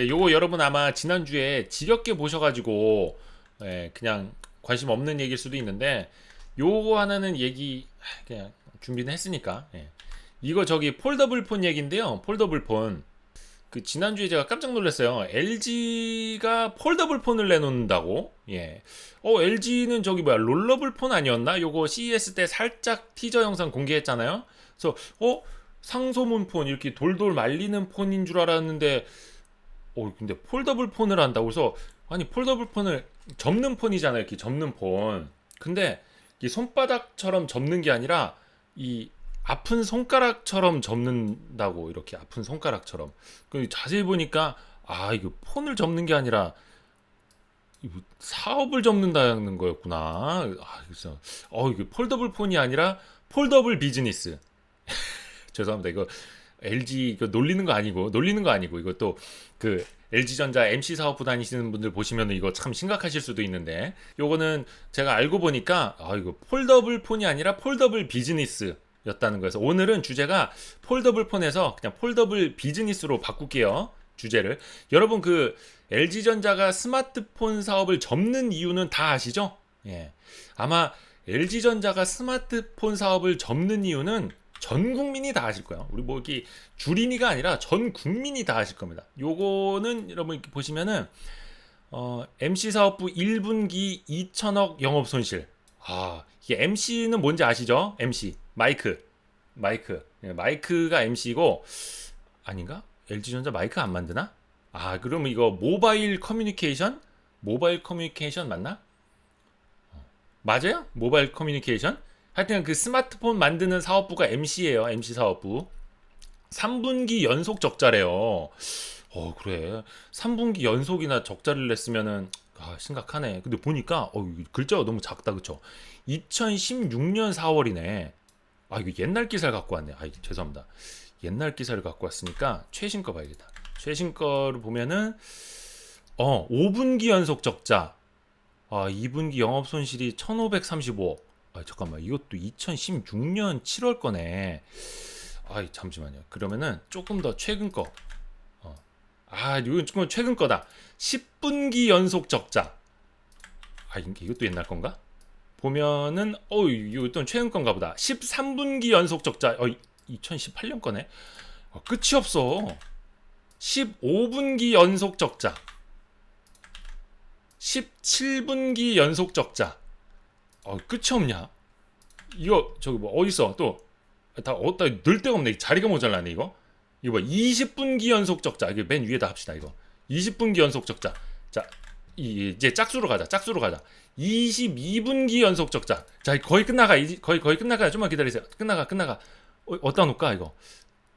그 요거 여러분 아마 지난주에 지겹게 보셔가지고 예, 그냥 관심 없는 얘기일 수도 있는데 요거 하나는 얘기 하, 그냥 준비는 했으니까 예. 이거 저기 폴더블 폰 얘기인데요. 폴더블 폰. 그 지난주에 제가 깜짝 놀랐어요. LG가 폴더블 폰을 내놓는다고. 예. 어 LG는 저기 뭐야 롤러블 폰 아니었나? 요거 CES 때 살짝 티저 영상 공개했잖아요. 그래서 어 상소문 폰 이렇게 돌돌 말리는 폰인 줄 알았는데 어 근데 폴더블 폰을 한다고 그래서 아니 폴더블 폰을 접는 폰이잖아요. 이렇게 접는 폰. 근데 이 손바닥처럼 접는 게 아니라 이 아픈 손가락처럼 접는다고 이렇게 아픈 손가락처럼 그 자세히 보니까 아 이거 폰을 접는 게 아니라 사업을 접는다는 거였구나 아 그래서 어 이게 폴더블 폰이 아니라 폴더블 비즈니스 죄송합니다 이거 LG 이거 놀리는 거 아니고 놀리는 거 아니고 이것도 그 LG전자 MC 사업부 다니시는 분들 보시면 이거 참 심각하실 수도 있는데 요거는 제가 알고 보니까 아 이거 폴더블 폰이 아니라 폴더블 비즈니스 였다는 거여서 오늘은 주제가 폴더블 폰에서 그냥 폴더블 비즈니스로 바꿀게요. 주제를. 여러분 그 LG전자가 스마트폰 사업을 접는 이유는 다 아시죠? 예. 아마 LG전자가 스마트폰 사업을 접는 이유는 전 국민이 다 아실 거예요. 우리 뭐 이렇게 줄이니가 아니라 전 국민이 다 아실 겁니다. 요거는 여러분 이렇게 보시면은 어, MC 사업부 1분기 2천억 영업 손실. 아, 이게 MC는 뭔지 아시죠? MC. 마이크. 마이크. 예, 마이크가 MC고 아닌가? LG전자 마이크 안 만드나? 아, 그럼 이거 모바일 커뮤니케이션? 모바일 커뮤니케이션 맞나? 어, 맞아요? 모바일 커뮤니케이션? 하여튼 그 스마트폰 만드는 사업부가 MC예요. MC 사업부. 3분기 연속 적자래요. 어, 그래. 3분기 연속이나 적자를 냈으면은 아, 심각하네. 근데 보니까 어, 글자가 너무 작다. 그쵸? 2016년 4월이네. 아, 이거 옛날 기사를 갖고 왔네. 아, 죄송합니다. 옛날 기사를 갖고 왔으니까 최신 거 봐야겠다. 최신 거를 보면은 어, 5분기 연속 적자. 아, 2분기 영업 손실이 1,535. 아, 잠깐만. 이것도 2016년 7월 거네. 아, 잠시만요. 그러면은 조금 더 최근 거. 어. 아, 이건 조금 최근 거다. 10분기 연속 적자. 아, 이것도 옛날 건가? 보면은 어, 이것도 최근 건가 보다. 13분기 연속 적자. 어, 2018년 거네. 어, 끝이 없어. 15분기 연속 적자. 17분기 연속 적자. 어, 끝이 없냐? 이거 저기 뭐 어디 있어? 또다 어디다 늘 데가 없네. 자리가 모자라네 이거. 이거 봐. 20분기 연속 적자. 이게 맨 위에다 합시다 이거. 20분기 연속 적자. 자, 이제 짝수로 가자. 짝수로 가자. 22분기 연속 적자. 자, 거의 끝나가. 거의 거의 끝나가. 좀만 기다리세요. 끝나가. 끝나가. 어, 어디다 놓을까 이거?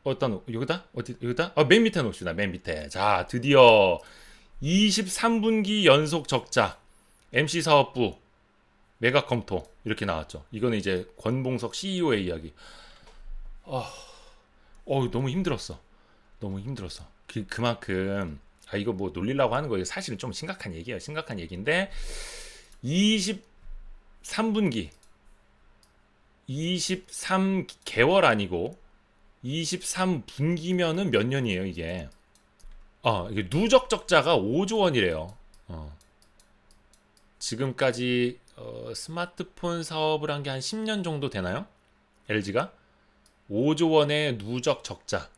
어디다 놓? 여기다? 어디 여기다? 아, 맨 밑에 놓읍시다. 맨 밑에. 자, 드디어 23분기 연속 적자. MC 사업부 매각 검토 이렇게 나왔죠. 이거는 이제 권봉석 CEO의 이야기. 어, 어 너무 힘들었어. 너무 힘들었어. 그 그만큼 아 이거 뭐 놀리려고 하는 거예요. 사실은 좀 심각한 얘기예요. 심각한 얘기인데 23분기 23개월 아니고 23분기면은 몇 년이에요, 이게? 어, 이게 누적 적자가 5조 원이래요. 어. 지금까지 어, 스마트폰 사업을 한 게 한 10년 정도 되나요? LG가 5조 원의 누적 적자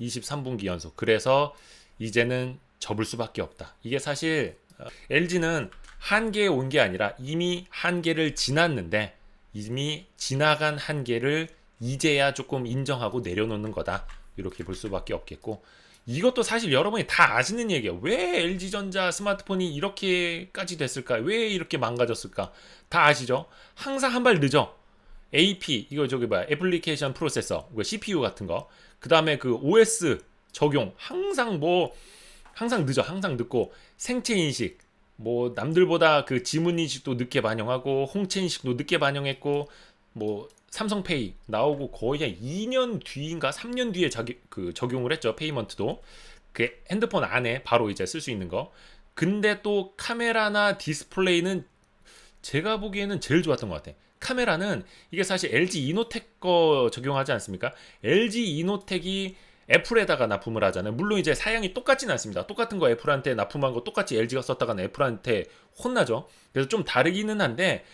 23분기 연속. 그래서 이제는 접을 수밖에 없다. 이게 사실 어, LG는 한계에 온 게 아니라 이미 한계를 지났는데 이미 지나간 한계를 이제야 조금 인정하고 내려놓는 거다. 이렇게 볼 수밖에 없겠고 이것도 사실 여러분이 다 아시는 얘기예요. 왜 LG전자 스마트폰이 이렇게까지 됐을까? 왜 이렇게 망가졌을까? 다 아시죠? 항상 한 발 늦어. AP 이거 저기 뭐야 애플리케이션 프로세서, CPU 같은 거. 그 다음에 그 OS 적용 항상 뭐 항상 늦어, 항상 늦고 생체 인식 뭐 남들보다 그 지문 인식도 늦게 반영하고 홍채 인식도 늦게 반영했고 뭐 삼성페이 나오고 거의 한 2년 뒤인가 3년 뒤에 자기 그 적용을 했죠 페이먼트도 그 핸드폰 안에 바로 이제 쓸 수 있는 거 근데 또 카메라나 디스플레이는 제가 보기에는 제일 좋았던 것 같아 카메라는 이게 사실 LG 이노텍 거 적용하지 않습니까 LG 이노텍이 애플에다가 납품을 하잖아요. 물론 이제 사양이 똑같지는 않습니다. 똑같은 거 애플한테 납품한 거 똑같이 LG가 썼다가는 애플한테 혼나죠. 그래서 좀 다르기는 한데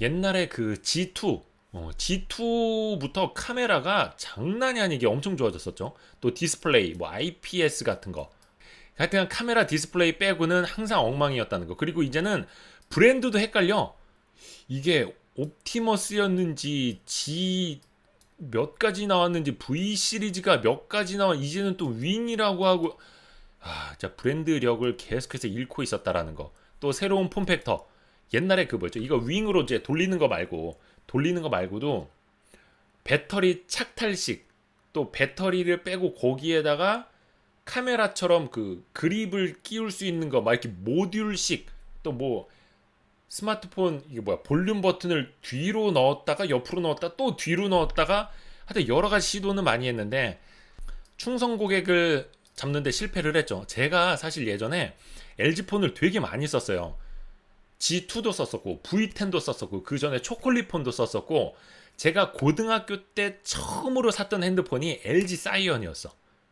옛날에 그 G2 어, G2부터 카메라가 장난이 아니게 엄청 좋아졌었죠. 또 디스플레이, 뭐 IPS 같은 거. 하여튼 카메라 디스플레이 빼고는 항상 엉망이었다는 거. 그리고 이제는 브랜드도 헷갈려. 이게 옵티머스였는지 G 몇 가지 나왔는지 V 시리즈가 몇 가지 나와 이제는 또 윙이라고 하고 아, 진짜 브랜드력을 계속해서 잃고 있었다라는 거. 또 새로운 폼팩터. 옛날에 그 뭐죠? 이거 윙으로 이제 돌리는 거 말고 돌리는 거 말고도 배터리 착탈식 또 배터리를 빼고 거기에다가 카메라처럼 그 그립을 끼울 수 있는 거 막 이렇게 모듈식 또 뭐 스마트폰 이게 뭐야 볼륨 버튼을 뒤로 넣었다가 옆으로 넣었다 또 뒤로 넣었다가 하여튼 여러 가지 시도는 많이 했는데 충성 고객을 잡는데 실패를 했죠. 제가 사실 예전에 LG 폰을 되게 많이 썼어요. G2도 썼었고 V10도 썼었고 그 전에 초콜릿 폰도 썼었고 제가 고등학교 때 처음으로 샀던 핸드폰이 LG 사이언이었어.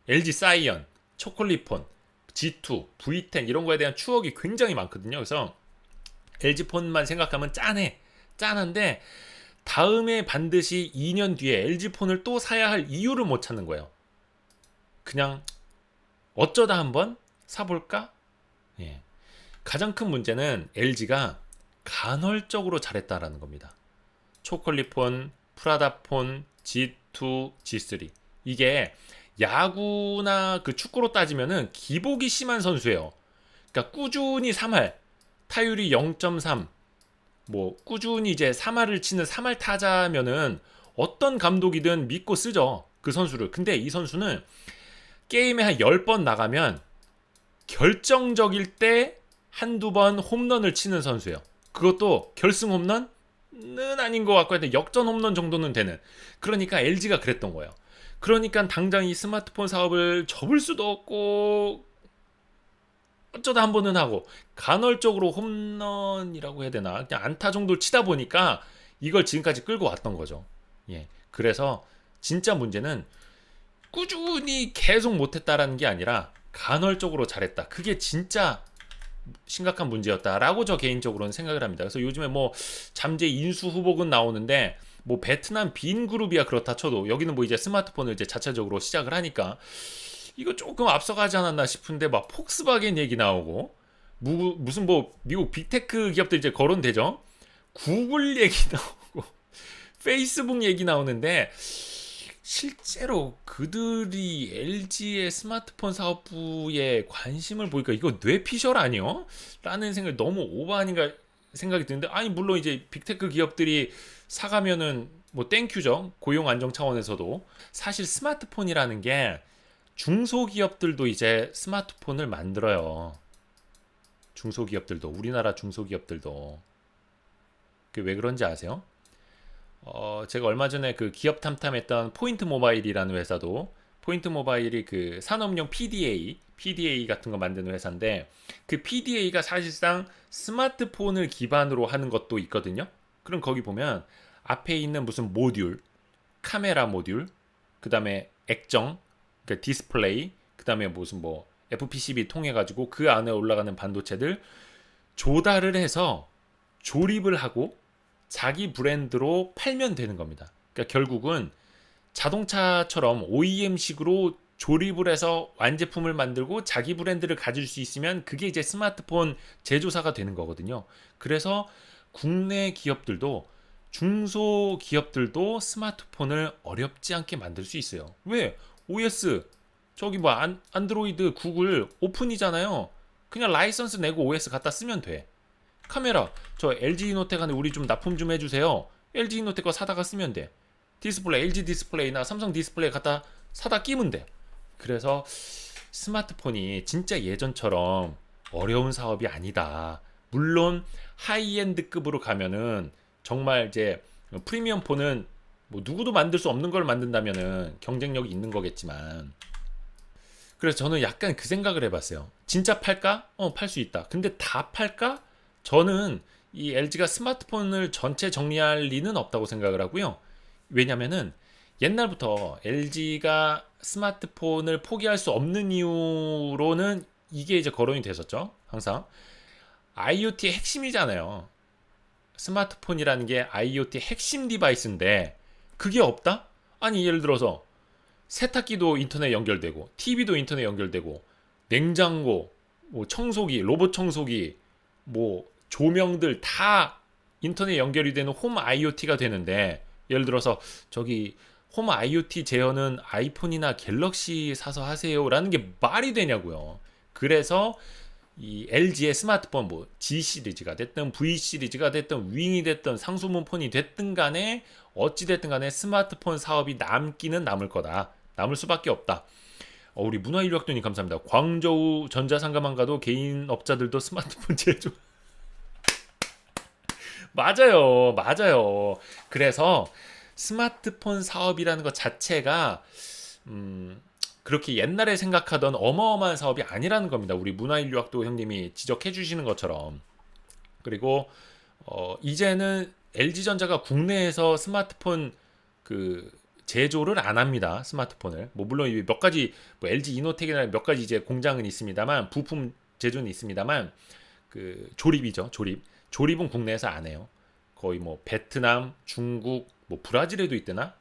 LG 사이언, 초콜릿 폰, G2, V10 이런 거에 대한 추억이 굉장히 많거든요. 그래서 LG 폰만 생각하면 짠해. 짠한데 다음에 반드시 2년 뒤에 LG 폰을 또 사야 할 이유를 못 찾는 거예요. 그냥 어쩌다 한번 사볼까? 예. 가장 큰 문제는 LG가 간헐적으로 잘했다라는 겁니다. 초콜릿폰, 프라다폰, G2, G3 이게 야구나 그 축구로 따지면은 기복이 심한 선수예요. 그러니까 꾸준히 3할, 타율이 0.3, 뭐 꾸준히 이제 3할을 치는 3할 타자면은 어떤 감독이든 믿고 쓰죠. 그 선수를. 근데 이 선수는 게임에 한 10번 나가면 결정적일 때 한두 번 홈런을 치는 선수예요. 그것도 결승 홈런은 아닌 것 같고 하여튼 역전 홈런 정도는 되는. 그러니까 LG가 그랬던 거예요. 그러니까 당장 이 스마트폰 사업을 접을 수도 없고 어쩌다 한 번은 하고 간헐적으로 홈런이라고 해야 되나 그냥 안타 정도를 치다 보니까 이걸 지금까지 끌고 왔던 거죠. 예. 그래서 진짜 문제는 꾸준히 계속 못했다라는 게 아니라 간헐적으로 잘했다. 그게 진짜 심각한 문제였다라고 저 개인적으로는 생각을 합니다. 그래서 요즘에 뭐 잠재 인수 후보군 나오는데 뭐 베트남 빈 그룹이야 그렇다 쳐도 여기는 뭐 이제 스마트폰을 이제 자체적으로 시작을 하니까 이거 조금 앞서가지 않았나 싶은데 막 폭스바겐 얘기 나오고 무, 무슨 뭐 미국 빅테크 기업들 이제 거론되죠. 구글 얘기 나오고 페이스북 얘기 나오는데 실제로 그들이 LG의 스마트폰 사업부에 관심을 보니까 이거 뇌피셜 아니요? 라는 생각이 너무 오버 아닌가 생각이 드는데 아니 물론 이제 빅테크 기업들이 사가면은 뭐 땡큐죠 고용 안정 차원에서도 사실 스마트폰이라는 게 중소기업들도 이제 스마트폰을 만들어요 중소기업들도 우리나라 중소기업들도 그왜 그런지 아세요? 어, 제가 얼마 전에 그 기업 탐탐했던 포인트 모바일이라는 회사도 포인트 모바일이 그 산업용 PDA, PDA 같은 거 만드는 회사인데 그 PDA가 사실상 스마트폰을 기반으로 하는 것도 있거든요. 그럼 거기 보면 앞에 있는 무슨 모듈, 카메라 모듈, 그 다음에 액정, 그 디스플레이, 그 다음에 무슨 뭐 FPCB 통해 가지고 그 안에 올라가는 반도체들 조달을 해서 조립을 하고 자기 브랜드로 팔면 되는 겁니다. 그러니까 결국은 자동차처럼 OEM식으로 조립을 해서 완제품을 만들고 자기 브랜드를 가질 수 있으면 그게 이제 스마트폰 제조사가 되는 거거든요. 그래서 국내 기업들도 중소 기업들도 스마트폰을 어렵지 않게 만들 수 있어요. 왜? OS 저기 뭐 안, 안드로이드, 구글 오픈이잖아요. 그냥 라이선스 내고 OS 갖다 쓰면 돼. 카메라 저 LG 이노텍 안에 우리 좀 납품 좀 해주세요. LG 이노텍 거 사다가 쓰면 돼. 디스플레이 LG 디스플레이나 삼성 디스플레이 갖다 사다 끼면 돼. 그래서 스마트폰이 진짜 예전처럼 어려운 사업이 아니다. 물론 하이엔드급으로 가면은 정말 이제 프리미엄 폰은 뭐 누구도 만들 수 없는 걸 만든다면은 경쟁력이 있는 거겠지만 그래서 저는 약간 그 생각을 해봤어요. 진짜 팔까? 어, 팔 수 있다. 근데 다 팔까? 저는 이 LG가 스마트폰을 전체 정리할 리는 없다고 생각을 하고요. 왜냐면은 옛날부터 LG가 스마트폰을 포기할 수 없는 이유로는 이게 이제 거론이 됐었죠. 항상 IoT의 핵심이잖아요. 스마트폰이라는 게 IoT 핵심 디바이스인데 그게 없다? 아니 예를 들어서 세탁기도 인터넷 연결되고 TV도 인터넷 연결되고 냉장고, 뭐 청소기, 로봇 청소기, 뭐 조명들 다 인터넷 연결이 되는 홈 IoT가 되는데 예를 들어서 저기 홈 IoT 제어는 아이폰이나 갤럭시 사서 하세요라는 게 말이 되냐고요. 그래서 이 LG의 스마트폰 뭐 G 시리즈가 됐든 V 시리즈가 됐든 윙이 됐든 상수문 폰이 됐든 간에 어찌 됐든 간에 스마트폰 사업이 남기는 남을 거다. 남을 수밖에 없다. 어, 우리 문화인류학도님 감사합니다. 광저우 전자상가만 가도 개인 업자들도 스마트폰 제조 맞아요. 맞아요. 그래서 스마트폰 사업이라는 것 자체가 음, 그렇게 옛날에 생각하던 어마어마한 사업이 아니라는 겁니다. 우리 문화인류학도 형님이 지적해 주시는 것처럼. 그리고 어, 이제는 LG전자가 국내에서 스마트폰 그 제조를 안 합니다. 스마트폰을. 뭐 물론 몇 가지 뭐 LG 이노텍이나 몇 가지 이제 공장은 있습니다만 부품 제조는 있습니다만 그 조립이죠. 조립. 조립은 국내에서 안 해요. 거의 뭐 베트남, 중국, 뭐 브라질에도 있대나?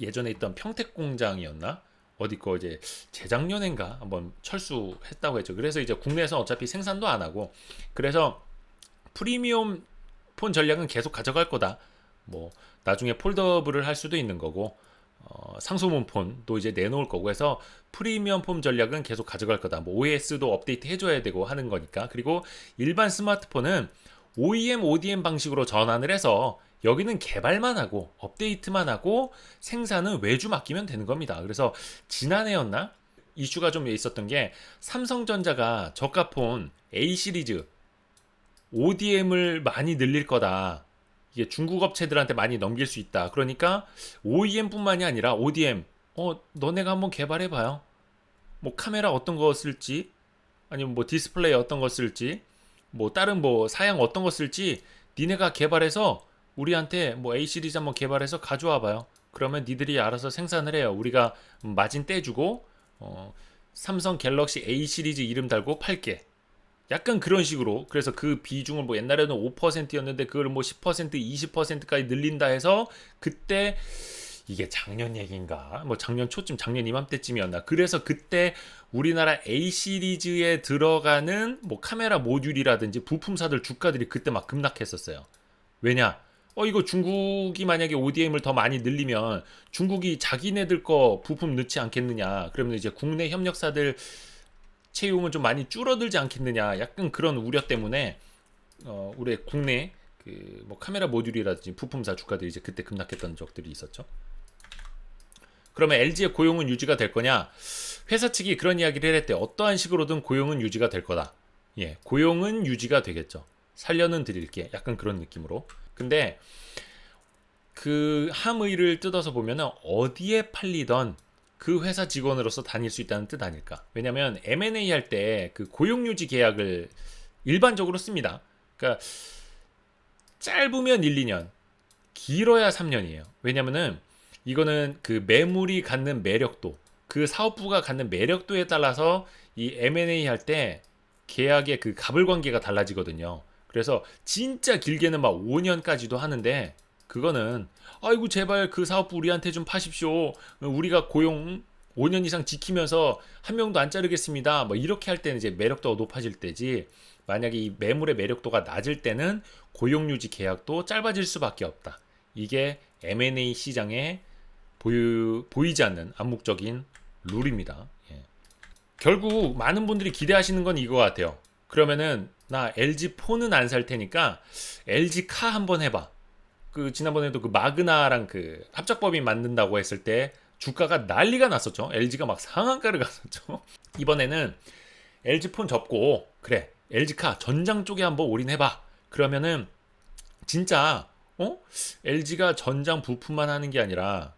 예전에 있던 평택 공장이었나? 어디 거 이제 재작년인가 한번 철수했다고 했죠. 그래서 이제 국내에서 어차피 생산도 안 하고 그래서 프리미엄 폰 전략은 계속 가져갈 거다. 뭐 나중에 폴더블을 할 수도 있는 거고 어, 상소문 폰도 이제 내놓을 거고 해서 프리미엄 폼 전략은 계속 가져갈 거다. 뭐 OS도 업데이트 해줘야 되고 하는 거니까. 그리고 일반 스마트폰은 OEM, ODM 방식으로 전환을 해서 여기는 개발만 하고 업데이트만 하고 생산은 외주 맡기면 되는 겁니다. 그래서 지난해였나 이슈가 좀 있었던 게 삼성전자가 저가폰 A 시리즈 ODM을 많이 늘릴 거다. 이게 중국 업체들한테 많이 넘길 수 있다. 그러니까 OEM뿐만이 아니라 ODM 어 너네가 한번 개발해 봐요. 뭐 카메라 어떤 거 쓸지 아니면 뭐 디스플레이 어떤 거 쓸지 뭐 다른 뭐 사양 어떤 거 쓸지 니네가 개발해서 우리한테 뭐 A 시리즈 한번 개발해서 가져와 봐요. 그러면 니들이 알아서 생산을 해요. 우리가 마진 떼주고 어, 삼성 갤럭시 A 시리즈 이름 달고 팔게. 약간 그런 식으로. 그래서 그 비중을 뭐 옛날에는 5%였는데 그걸 뭐 10% 20%까지 늘린다 해서 그때 이게 작년 얘기인가? 뭐 작년 초쯤 작년 이맘때쯤이었나? 그래서 그때 우리나라 A 시리즈에 들어가는 뭐 카메라 모듈이라든지 부품사들 주가들이 그때 막 급락했었어요. 왜냐? 어 이거 중국이 만약에 ODM을 더 많이 늘리면 중국이 자기네들 거 부품 넣지 않겠느냐? 그러면 이제 국내 협력사들 채용은 좀 많이 줄어들지 않겠느냐 약간 그런 우려 때문에 어, 우리 국내 그 뭐 카메라 모듈이라든지 부품사 주가들이 이제 그때 급락했던 적들이 있었죠. 그러면 LG의 고용은 유지가 될 거냐? 회사 측이 그런 이야기를 했대. 어떠한 식으로든 고용은 유지가 될 거다. 예, 고용은 유지가 되겠죠. 살려는 드릴게. 약간 그런 느낌으로. 근데 그 함의를 뜯어서 보면은 어디에 팔리던 그 회사 직원으로서 다닐 수 있다는 뜻 아닐까? 왜냐면 M&A 할 때 그 고용 유지 계약을 일반적으로 씁니다. 그러니까 짧으면 1, 2년, 길어야 3년이에요. 왜냐면은 이거는 그 매물이 갖는 매력도, 그 사업부가 갖는 매력도에 따라서 이 M&A 할 때 계약의 그 갑을 관계가 달라지거든요. 그래서 진짜 길게는 막 5년까지도 하는데 그거는 아이고 제발 그 사업부 우리한테 좀 파십시오. 우리가 고용 5년 이상 지키면서 한 명도 안 자르겠습니다. 뭐 이렇게 할 때는 이제 매력도가 높아질 때지. 만약에 이 매물의 매력도가 낮을 때는 고용 유지 계약도 짧아질 수밖에 없다. 이게 M&A 시장에 보유, 보이지 않는 암묵적인 룰입니다. 예. 결국 많은 분들이 기대하시는 건 이거 같아요. 그러면은 나 LG 폰은 안 살 테니까 LG 카 한번 해봐. 그 지난번에도 그 마그나랑 그 합작법인 만든다고 했을 때 주가가 난리가 났었죠. LG가 막 상한가를 갔었죠. 이번에는 LG 폰 접고 그래 LG카 전장 쪽에 한번 올인해봐. 그러면은 진짜 어 LG가 전장 부품만 하는 게 아니라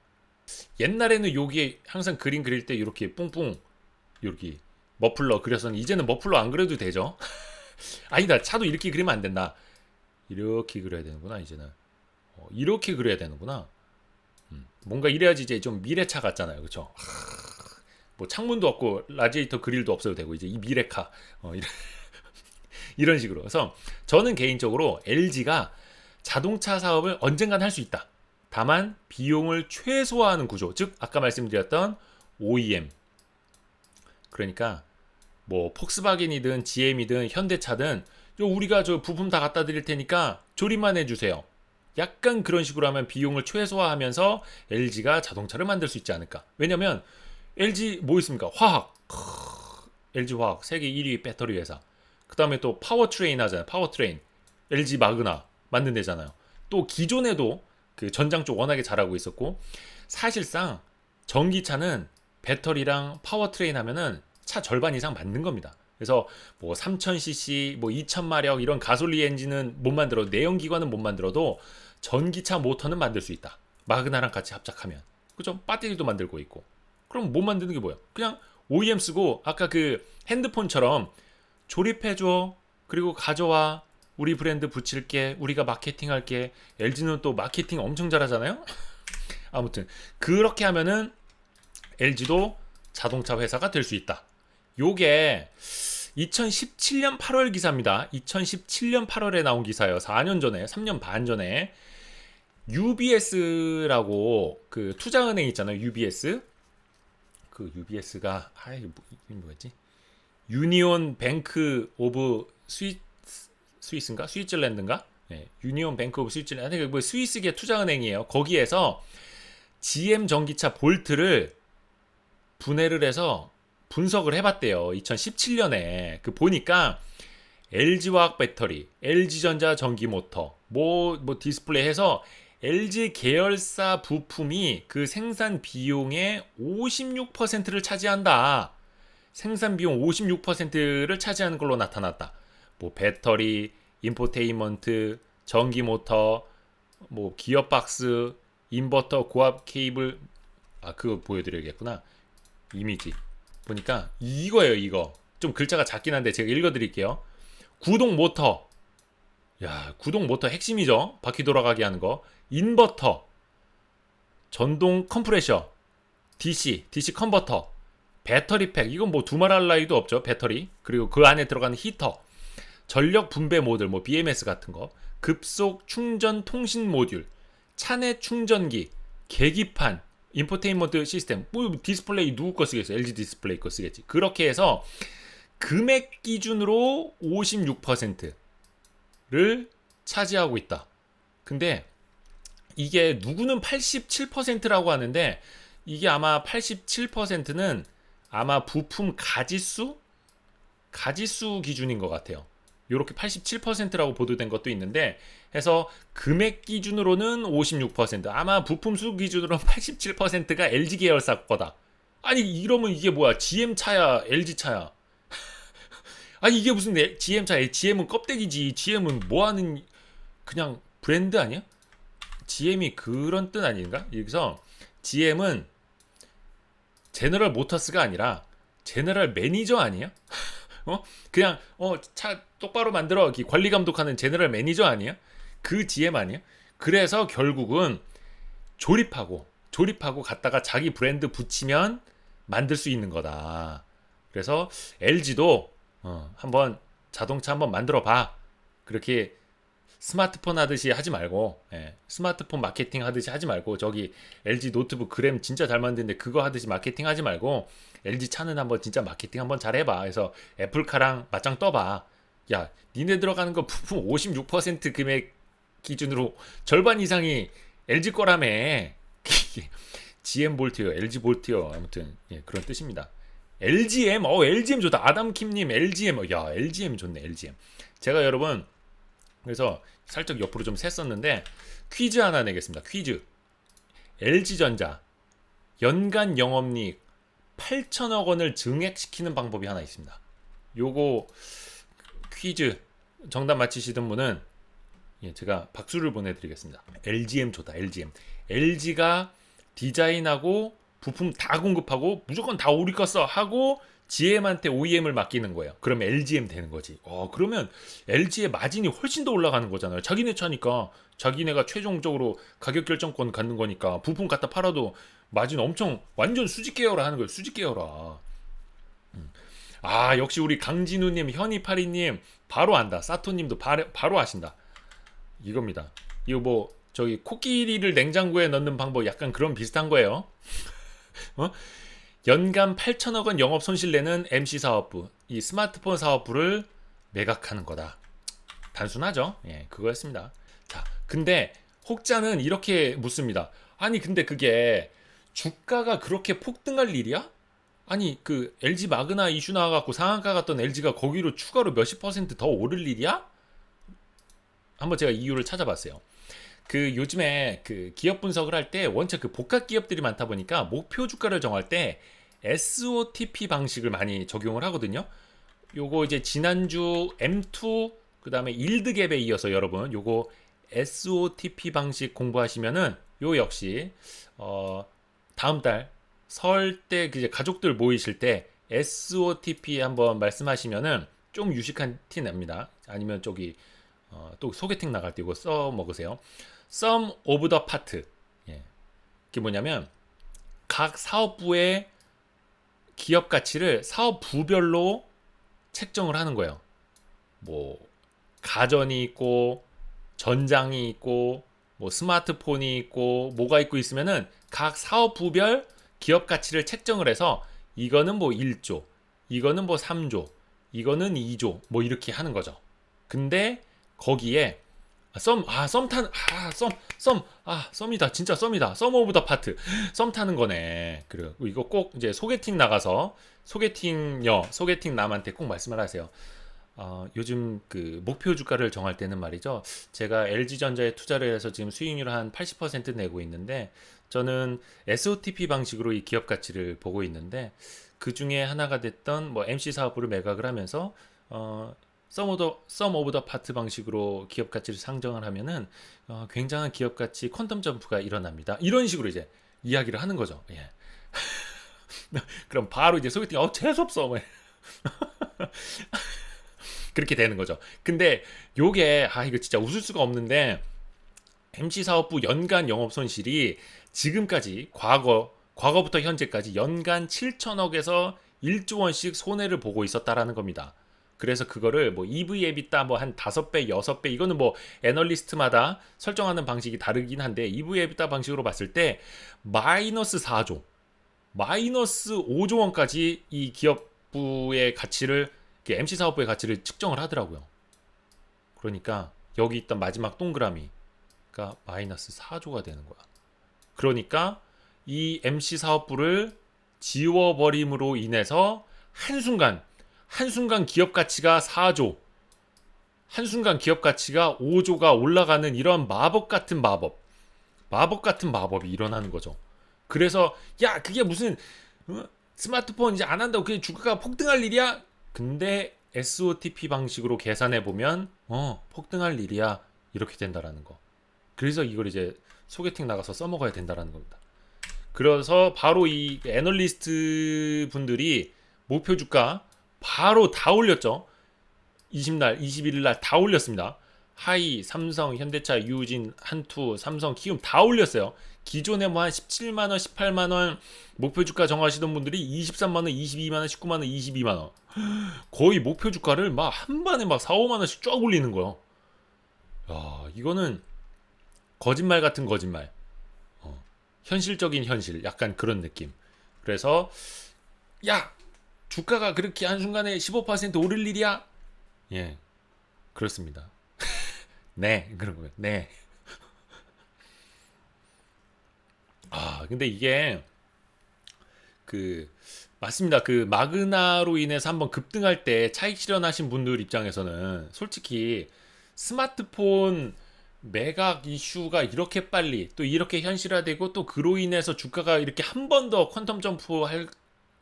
옛날에는 여기에 항상 그림 그릴 때 이렇게 뿡뿡 여기 머플러 그려서는 이제는 머플러 안 그려도 되죠. 아니다 차도 이렇게 그리면 안 된다. 이렇게 그려야 되는구나 이제는. 어, 이렇게 그려야 되는구나. 음, 뭔가 이래야지 이제 좀 미래차 같잖아요. 그렇죠? 뭐 창문도 없고 라디에이터 그릴도 없어도 되고 이제 이 미래카 어, 이런, 이런 식으로. 그래서 저는 개인적으로 LG가 자동차 사업을 언젠간 할 수 있다. 다만 비용을 최소화하는 구조, 즉 아까 말씀드렸던 OEM. 그러니까 뭐 폭스바겐이든 GM이든 현대차든 저 우리가 저 부품 다 갖다 드릴 테니까 조립만 해주세요. 약간 그런 식으로 하면 비용을 최소화하면서 LG가 자동차를 만들 수 있지 않을까. 왜냐면 LG 뭐 있습니까? 화학. 크으, LG 화학 세계 1위 배터리 회사. 그 다음에 또 파워 트레인 하잖아요. 파워 트레인. LG 마그나 만든 데잖아요. 또 기존에도 그 전장 쪽 워낙에 잘하고 있었고 사실상 전기차는 배터리랑 파워 트레인 하면은 차 절반 이상 만든 겁니다. 그래서 뭐 3000cc, 뭐 2000마력 이런 가솔린 엔진은 못 만들어도 내연기관은 못 만들어도 전기차 모터는 만들 수 있다. 마그나랑 같이 합작하면. 그죠? 배터리도 만들고 있고. 그럼 못 만드는 게 뭐야? 그냥 OEM 쓰고 아까 그 핸드폰처럼 조립해 줘. 그리고 가져와. 우리 브랜드 붙일게. 우리가 마케팅할게. LG는 또 마케팅 엄청 잘하잖아요. 아무튼 그렇게 하면은 LG도 자동차 회사가 될 수 있다. 요게 2017년 8월 기사입니다. 2017년 8월에 나온 기사예요. 4년 전에, 3년 반 전에 UBS라고 그 투자은행 있잖아요. UBS. 그 UBS가 아이 뭐 이게 뭐였지? 유니온 뱅크 오브 스위 스위스인가? 스위tzerland인가? 예, 유니온 뱅크 오브 스위tzerland. 아니 뭐 스위스계 투자은행이에요. 거기에서 GM 전기차 볼트를 분해를 해서 분석을 해봤대요. 2017년에 그 보니까 LG화학 배터리, LG전자 전기 모터, 뭐, 뭐 디스플레이 해서 LG 계열사 부품이 그 생산 비용의 56%를 차지한다. 생산 비용 56%를 차지하는 걸로 나타났다. 뭐 배터리, 인포테인먼트, 전기 모터, 뭐 기어 박스, 인버터, 고압 케이블 아 그거 보여드려야겠구나. 이미지 보니까 이거예요 이거. 좀 글자가 작긴 한데 제가 읽어드릴게요. 구동 모터. 야 구동 모터 핵심이죠? 바퀴 돌아가게 하는 거. 인버터. 전동 컴프레셔. DC DC 컨버터. 배터리 팩. 이건 뭐 두말할 나위도 없죠 배터리. 그리고 그 안에 들어가는 히터. 전력 분배 모듈 뭐 BMS 같은 거. 급속 충전 통신 모듈. 차내 충전기. 계기판 인포테인먼트 시스템. 뭐 디스플레이 누구 거 쓰겠어? LG 디스플레이 거 쓰겠지. 그렇게 해서 금액 기준으로 56%를 차지하고 있다. 근데 이게 누구는 87%라고 하는데 이게 아마 87%는 아마 부품 가지수? 가지수 기준인 것 같아요 이렇게 87%라고 보도된 것도 있는데 해서 금액 기준으로는 56% 아마 부품 수 기준으로는 87%가 LG 계열사 거다. 아니 이러면 이게 뭐야? GM 차야, LG 차야. 아니 이게 무슨 GM 차야? GM은 껍데기지. GM은 뭐 하는 그냥 브랜드 아니야? GM이 그런 뜻 아닌가? 여기서 GM은 제너럴 모터스가 아니라 제너럴 매니저 아니야? 어? 그냥 어 차 똑바로 만들어 관리 감독하는 제너럴 매니저 아니야? 그 GM 아니야? 그래서 결국은 조립하고 조립하고 갖다가 자기 브랜드 붙이면 만들 수 있는 거다. 그래서 LG도 어, 한번 자동차 한번 만들어 봐. 그렇게 스마트폰 하듯이 하지 말고 예, 스마트폰 마케팅 하듯이 하지 말고 저기 LG 노트북 그램 진짜 잘 만드는데 그거 하듯이 마케팅 하지 말고 LG 차는 한번 진짜 마케팅 한번 잘 해봐. 그래서 애플카랑 맞짱 떠봐. 야, 니네 들어가는 거 부품 56% 금액 기준으로 절반 이상이 LG 거라며. GM 볼트요, LG 볼트요. 아무튼 예, 그런 뜻입니다. LGM, 어 LGM 좋다. 아담킴님 LGM, 어, 야 LGM 좋네, LGM. 제가 여러분 그래서 살짝 옆으로 좀 샜었는데 퀴즈 하나 내겠습니다. 퀴즈. LG전자 연간 영업이익 8천억 원을 증액시키는 방법이 하나 있습니다. 요거 퀴즈 정답 맞히시던 분은 예, 제가 박수를 보내드리겠습니다. LGM 좋다. LGM. LG가 디자인하고 부품 다 공급하고 무조건 다 우리 거 써 하고 GM한테 OEM을 맡기는 거예요. 그럼 LGM 되는 거지. 어, 그러면 LG의 마진이 훨씬 더 올라가는 거잖아요. 자기네 차니까 자기네가 최종적으로 가격 결정권 갖는 거니까 부품 갖다 팔아도 마진 엄청 완전 수직 계열화 하는 거예요. 수직 계열화. 음. 아, 역시 우리 강진우님, 현이파리님 바로 안다. 사토님도 바로, 바로 아신다. 이겁니다. 이거 뭐 저기 코끼리를 냉장고에 넣는 방법 약간 그런 비슷한 거예요. 어? 연간 8천억 원 영업 손실 내는 MC 사업부, 이 스마트폰 사업부를 매각하는 거다. 단순하죠? 예, 그거였습니다. 자, 근데 혹자는 이렇게 묻습니다. 아니, 근데 그게 주가가 그렇게 폭등할 일이야? 아니, 그 LG 마그나 이슈 나와갖고 상한가 갔던 LG가 거기로 추가로 몇십 퍼센트 더 오를 일이야? 한번 제가 이유를 찾아봤어요. 그 요즘에 그 기업 분석을 할 때 원체 그 복합 기업들이 많다 보니까 목표 주가를 정할 때 SOTP 방식을 많이 적용을 하거든요. 요거 이제 지난주 M2 그다음에 일드 갭에 이어서 여러분 요거 SOTP 방식 공부하시면은 요 역시 어 다음 달 설 때 이제 가족들 모이실 때 SOTP 한번 말씀하시면은 좀 유식한 티 납니다. 아니면 저기 어, 또 소개팅 나갈 때 이거 써 먹으세요. Sum of the part. 예. 이게 뭐냐면 각 사업부의 기업 가치를 사업부별로 책정을 하는 거예요. 뭐 가전이 있고 전장이 있고 뭐 스마트폰이 있고 뭐가 있고 있으면은 각 사업부별 기업 가치를 책정을 해서 이거는 뭐 1조, 이거는 뭐 3조, 이거는 2조 뭐 이렇게 하는 거죠. 근데 거기에 썸, 아, 썸 탄, 아, 썸, 썸, 아, 썸이다. 진짜 썸이다. 썸 오브 더 파트. 썸 타는 거네. 그리고 이거 꼭 이제 소개팅 나가서 소개팅녀, 소개팅 남한테 꼭 말씀을 하세요. 어, 요즘 그 목표 주가를 정할 때는 말이죠. 제가 LG전자에 투자를 해서 지금 수익률 한 80% 내고 있는데 저는 SOTP 방식으로 이 기업 가치를 보고 있는데 그 중에 하나가 됐던 뭐 MC 사업부를 매각을 하면서 어, 썸 오더 썸 오브 더 파트 방식으로 기업 가치를 상정을 하면은 어, 굉장한 기업 가치 퀀텀 점프가 일어납니다. 이런 식으로 이제 이야기를 하는 거죠. 예. 그럼 바로 이제 소개팅 어 재수 없어. 뭐. 그렇게 되는 거죠. 근데 요게 아 이거 진짜 웃을 수가 없는데 MC 사업부 연간 영업 손실이 지금까지 과거 과거부터 현재까지 연간 7천억에서 1조 원씩 손해를 보고 있었다라는 겁니다. 그래서 그거를 뭐 EV EBITDA 뭐한 5배, 6배 이거는 뭐 애널리스트마다 설정하는 방식이 다르긴 한데 EV EBITDA 방식으로 봤을 때 마이너스 4조, 마이너스 5조 원까지 이 기업부의 가치를 MC 사업부의 가치를 측정을 하더라고요. 그러니까 여기 있던 마지막 동그라미가 마이너스 4조가 되는 거야. 그러니까 이 MC 사업부를 지워버림으로 인해서 한순간 한순간 기업 가치가 4조, 한순간 기업 가치가 5조가 올라가는 이런 마법 같은 마법, 마법 같은 마법이 일어나는 거죠. 그래서 야 그게 무슨 어? 스마트폰 이제 안 한다고 그게 주가가 폭등할 일이야? 근데 SOTP 방식으로 계산해 보면 어 폭등할 일이야 이렇게 된다라는 거. 그래서 이걸 이제 소개팅 나가서 써먹어야 된다라는 겁니다. 그래서 바로 이 애널리스트 분들이 목표 주가 바로 다 올렸죠. 20날, 21일 날 다 올렸습니다. 하이, 삼성, 현대차, 유진, 한투, 삼성, 키움 다 올렸어요. 기존에 뭐 한 17만 원, 18만 원 목표 주가 정하시던 분들이 23만 원, 22만 원, 19만 원, 22만 원. 거의 목표 주가를 막한 번에 막 4, 5만 원씩 쫙 올리는 거예요. 야, 이거는 거짓말 같은 거짓말. 어, 현실적인 현실. 약간 그런 느낌. 그래서 야, 주가가 그렇게 한순간에 15% 오를 일이야? 예. 그렇습니다. 네, 그런 거예요. 네. 아, 근데 이게 그 맞습니다. 그 마그나로 인해서 한번 급등할 때 차익 실현하신 분들 입장에서는 솔직히 스마트폰 매각 이슈가 이렇게 빨리 또 이렇게 현실화되고 또 그로 인해서 주가가 이렇게 한 번 더 퀀텀 점프 할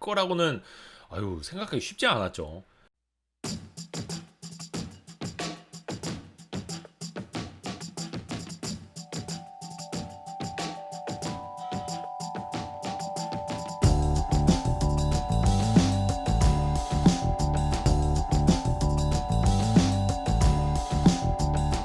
거라고는 아유 생각하기 쉽지 않았죠.